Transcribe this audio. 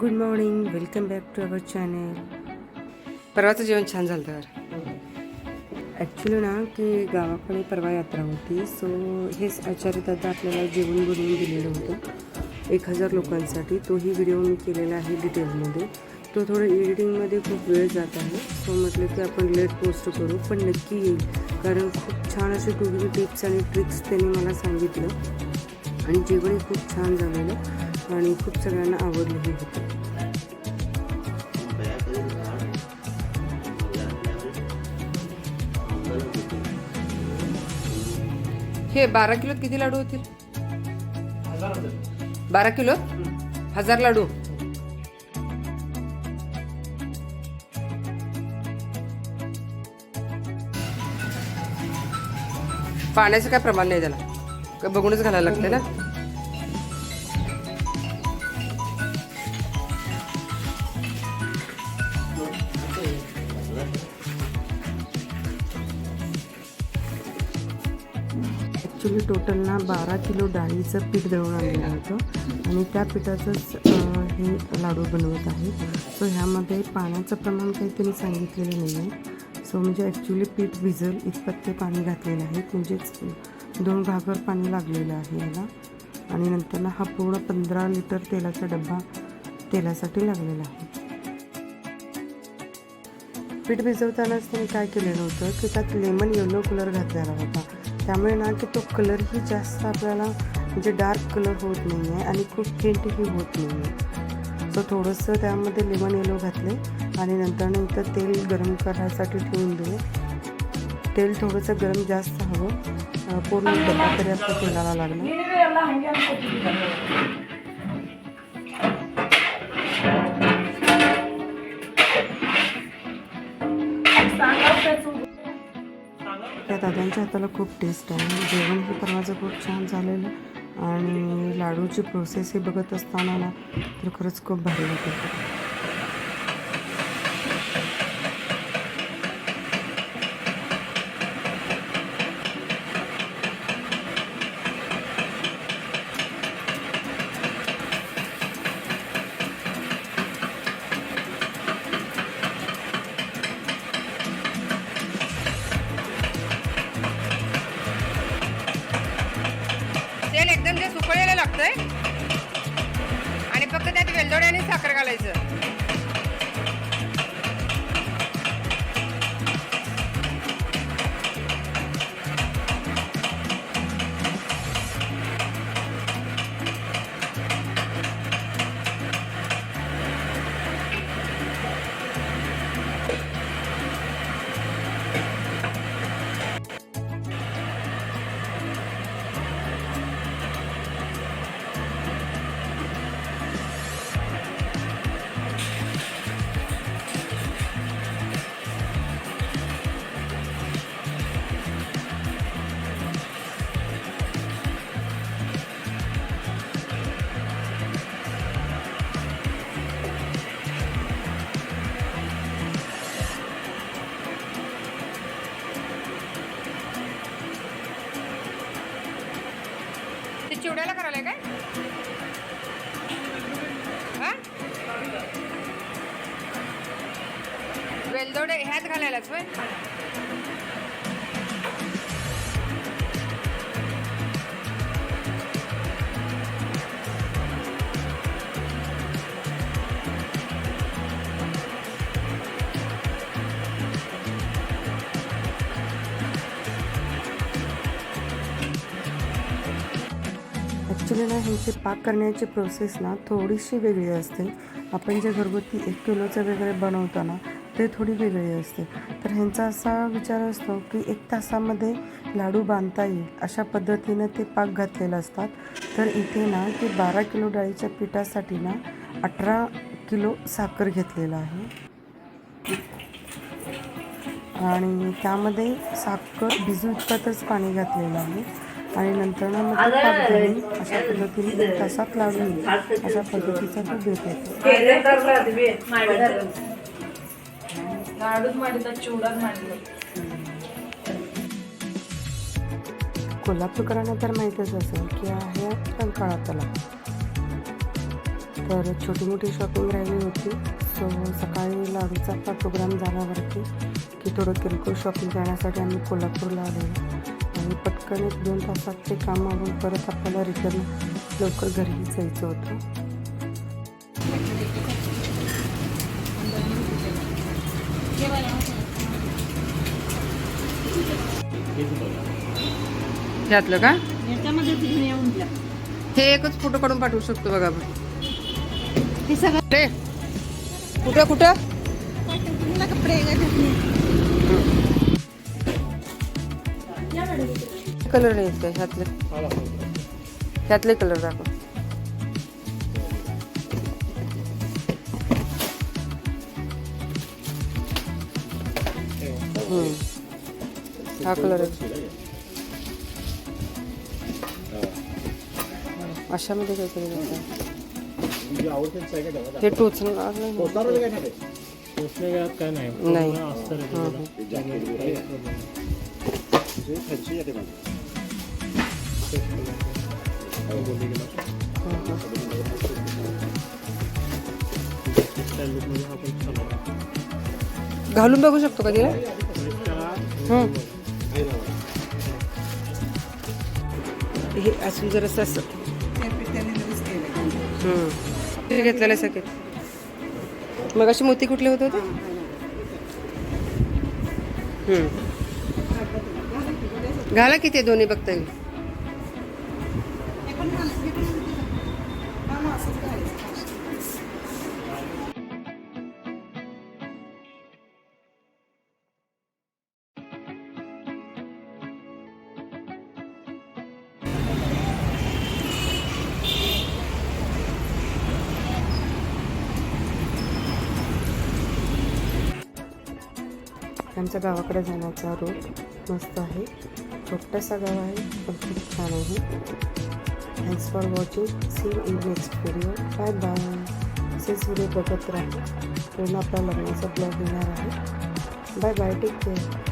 Good morning welcome back to our channel परवाचं जेवण छान झालं तर. ॲक्च्युली ना की गावाकडे परवा यात्रा होती. सो हेच आचार्य दादा आपल्याला जेवण बनवून दिलेलं होतं. एक हजार लोकांसाठी. तोही व्हिडिओ मी केलेला आहे डिटेलमध्ये तो थोडं एडिटिंगमध्ये खूप वेळ जात आहे. सो म्हटलं की आपण लेट पोस्ट करू. पण नक्की येईल. कारण खूप छान असे कुकिंग टिप्स आणि ट्रिक्स त्यांनी मला सांगितलं. आणि जेवणही खूप छान झालेलं आणि खूप सगळ्यांना आवडलंही होतं. हे बारा किलो किती लाडू होतील? बारा किलो हजार लाडू. पाण्याचं काय प्रमाण नाही त्याला. का बघूनच घालायला लागते ना? ॲक्च्युली टोटल ना बारा किलो डाळीचं पीठ दळून आणलेलं होतं. आणि त्या पिठाचंच हे लाडू बनवत आहे. सो ह्यामध्ये पाण्याचं प्रमाण काही त्यांनी सांगितलेलं नाही आहे सो म्हणजे ॲक्च्युली पीठ भिजल इतपत ते पाणी घातलेलं आहे. म्हणजेच दोन घागर पाणी लागलेलं आहे याला. आणि नंतर ना हा पूर्ण पंधरा लिटर तेलाचा डब्बा तेलासाठी लागलेला आहे. पीठ भिजवतानाच त्यांनी काय केलेलं होतं की त्यात लेमन येलो कलर घातलेला होता. त्यामुळे ना की तो कलरही जास्त आपल्याला म्हणजे डार्क कलर होत नाही आहे आणि खूप फेंटही होत नाही आहे सो थोडंसं त्यामध्ये लेमन येलो घातले आणि नंतर नंतर तेल गरम करायसाठी ठेवून दिले तेल थोडंसं गरम जास्त हवं. पूर्ण तरी आपलं तेलाला लागलं त्या दादांच्या हाताला खूप टेस्ट आहे. जेवण हे परवाचं खूप छान झालेलं. आणि लाडूची प्रोसेस हे बघत असताना ना तर खरंच खूप भारी वाटत सुकळलेलं आणि फक्त त्यात वेलदोडे आणि साखर घालायचं. ते चिवड्याला करायला काय? हां? वेलदोडे ह्यात घालायलाच होय. ॲक्च्युली ना ह्यांची पाक करण्याची प्रोसेस ना थोडीशी वेगळी असते. आपण जे घरगुती एक किलोचं वगैरे बनवतो ना ते थोडी वेगळी असते. तर ह्यांचा असा विचार असतो की एक तासामध्ये लाडू बांधता येईल अशा पद्धतीनं ते पाक घातलेलं असतात. तर इथे ना की बारा किलो डाळीच्या पिठासाठी ना अठरा किलो साखर घेतलेलं आहे. आणि त्यामध्ये साखर भिजू इतपतच पाणी घातलेलं आहे. आणि नंतर ना मग ते पाक घालून अशा पद्धतीने एक तासात लाडू येईल अशा पद्धतीचा तो बेत येतो लाडूच ಮಾಡಿದ ಚೂಡಾಗಿ ಮಾಡಿದ್ರು कोल्हापूरकरांना तर माहीतच असेल की आहे रंकाळा तलाव तर छोटी मोठी शॉपिंग राहिली होती सो सकाळी लाडूचा आपला प्रोग्राम झाल्यावरती की थोडं किरकोळ शॉपिंग करण्यासाठी आम्ही कोल्हापूरला आलेलो आणि पटकन एक दोन तासात ते काम आवरून परत आपल्याला रिटर्न लवकर घरी जायचं होतं. यातलं का? हे एकच फोटो काढून पाठवू शकतो बघा आपण. हे सगळं रे कुठं कुठं? कपडे घातले. कलर नाही आहेत का ह्यातले? ह्यातले कलर दाखव. हा कलर आहे. अशामध्ये काहीतरी दाखव. हे नाही. काय नाही. नाही. पूर्ण अस्तर घालून बघू शकतो का तिला? हे असून जर असं ते घेतलेलं सगळे. मग अशी मोती कुठले होते होते? घाला किती दोन्ही बघता येईल. आमच्या गावाकडे जाण्याचा रोड मस्त आहे. छोटासा गाव आहे पण खूप छान आहे. Thanks for watching see in next video bye bye असेच व्हिडिओ बघत राहा. पूर्ण आपल्या लग्नाचा ब्लॉग येणार आहे. Bye bye take care